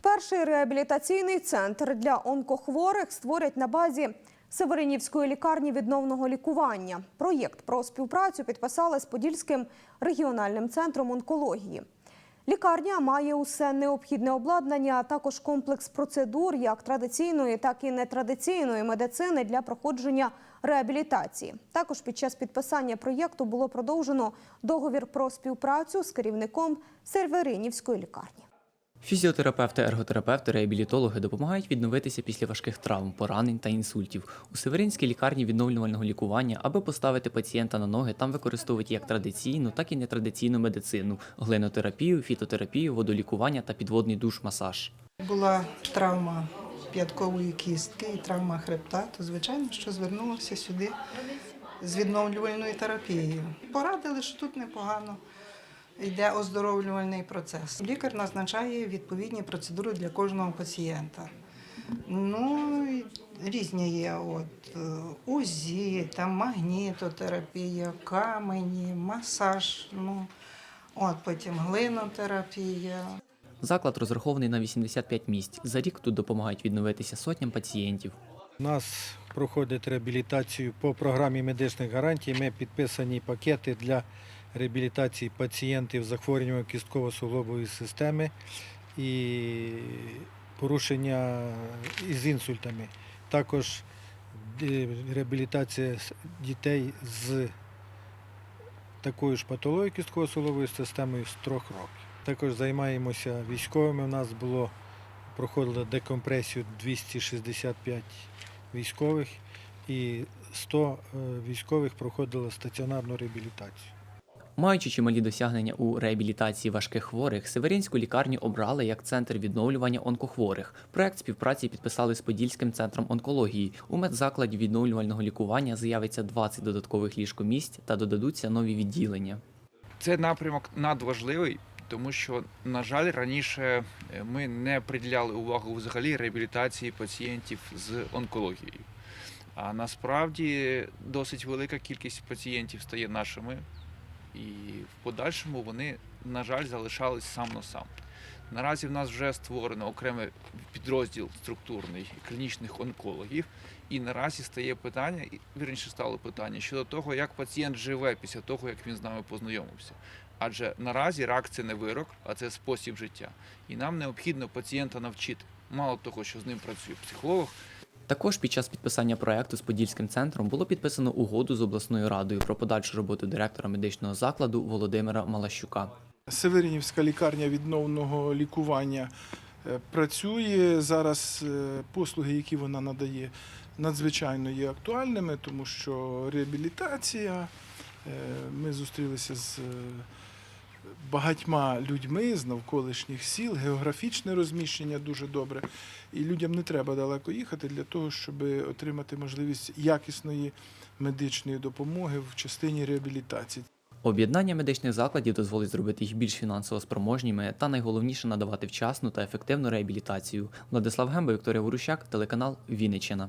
Перший реабілітаційний центр для онкохворих створять на базі Северинівської лікарні відновного лікування. Проєкт про співпрацю підписали з Подільським регіональним центром онкології. Лікарня має усе необхідне обладнання, а також комплекс процедур як традиційної, так і нетрадиційної медицини для проходження реабілітації. Також під час підписання проєкту було продовжено договір про співпрацю з керівником Северинівської лікарні. Фізіотерапевти, ерготерапевти, реабілітологи допомагають відновитися після важких травм, поранень та інсультів. У Северинській лікарні відновлювального лікування, аби поставити пацієнта на ноги, там використовують як традиційну, так і нетрадиційну медицину, глинотерапію, фітотерапію, водолікування та підводний душ-масаж. Була травма п'яткової кістки і травма хребта, то звичайно, що звернулася сюди з відновлювальною терапією. Порадили, що тут непогано йде оздоровлювальний процес. Лікар назначає відповідні процедури для кожного пацієнта. Ну, різні є от е, УЗІ, там магнітотерапія, камені, масаж, ну, от потім глинотерапія. Заклад розрахований на 85 місць. За рік тут допомагають відновитися сотням пацієнтів. У нас проходить реабілітацію по програмі медичних гарантій. Ми підписані пакети для реабілітації пацієнтів з захворюванням кістково-суглобової системи і порушення із інсультами. Також е, реабілітація дітей з такою ж патологією кістково-суглобової системою з трьох років. Також займаємося військовими. У нас було проходило декомпресію 265 військових і 100 е, військових проходило стаціонарну реабілітацію. Маючи чималі досягнення у реабілітації важких хворих, Северинську лікарню обрали як центр відновлювання онкохворих. Проект співпраці підписали з Подільським центром онкології. У медзакладі відновлювального лікування з'явиться 20 додаткових ліжкомісць та додадуться нові відділення. Це напрямок надважливий, тому що, на жаль, раніше е, ми не приділяли увагу взагалі реабілітації пацієнтів з онкологією. А насправді досить велика кількість пацієнтів стає нашими, і в подальшому вони, на жаль, залишались сам на сам. Наразі в нас вже створено окремий підрозділ структурний клінічних онкологів, і наразі стає питання, і, вірніше стало питання щодо того, як пацієнт живе після того, як він з нами познайомився. Адже наразі рак це не вирок, а це спосіб життя. І нам необхідно пацієнта навчити. Мало того, що з ним працює психолог, Також під час підписання проекту з Подільським центром було підписано угоду з обласною радою про подальшу роботу директора медичного закладу Володимира Малащука. Северинівська лікарня відновного лікування е, працює зараз. е, Послуги, які вона надає, надзвичайно є актуальними, тому що реабілітація. е, Ми зустрілися з багатьма людьми з навколишніх сіл, географічне розміщення дуже добре. І людям не треба далеко їхати для того, щоб отримати можливість якісної медичної допомоги в частині реабілітації. Об'єднання медичних закладів дозволить зробити їх більш фінансово спроможніми та найголовніше надавати вчасну та ефективну реабілітацію. Владислав Гемба, Вікторія Ворущак, телеканал Вінниччина.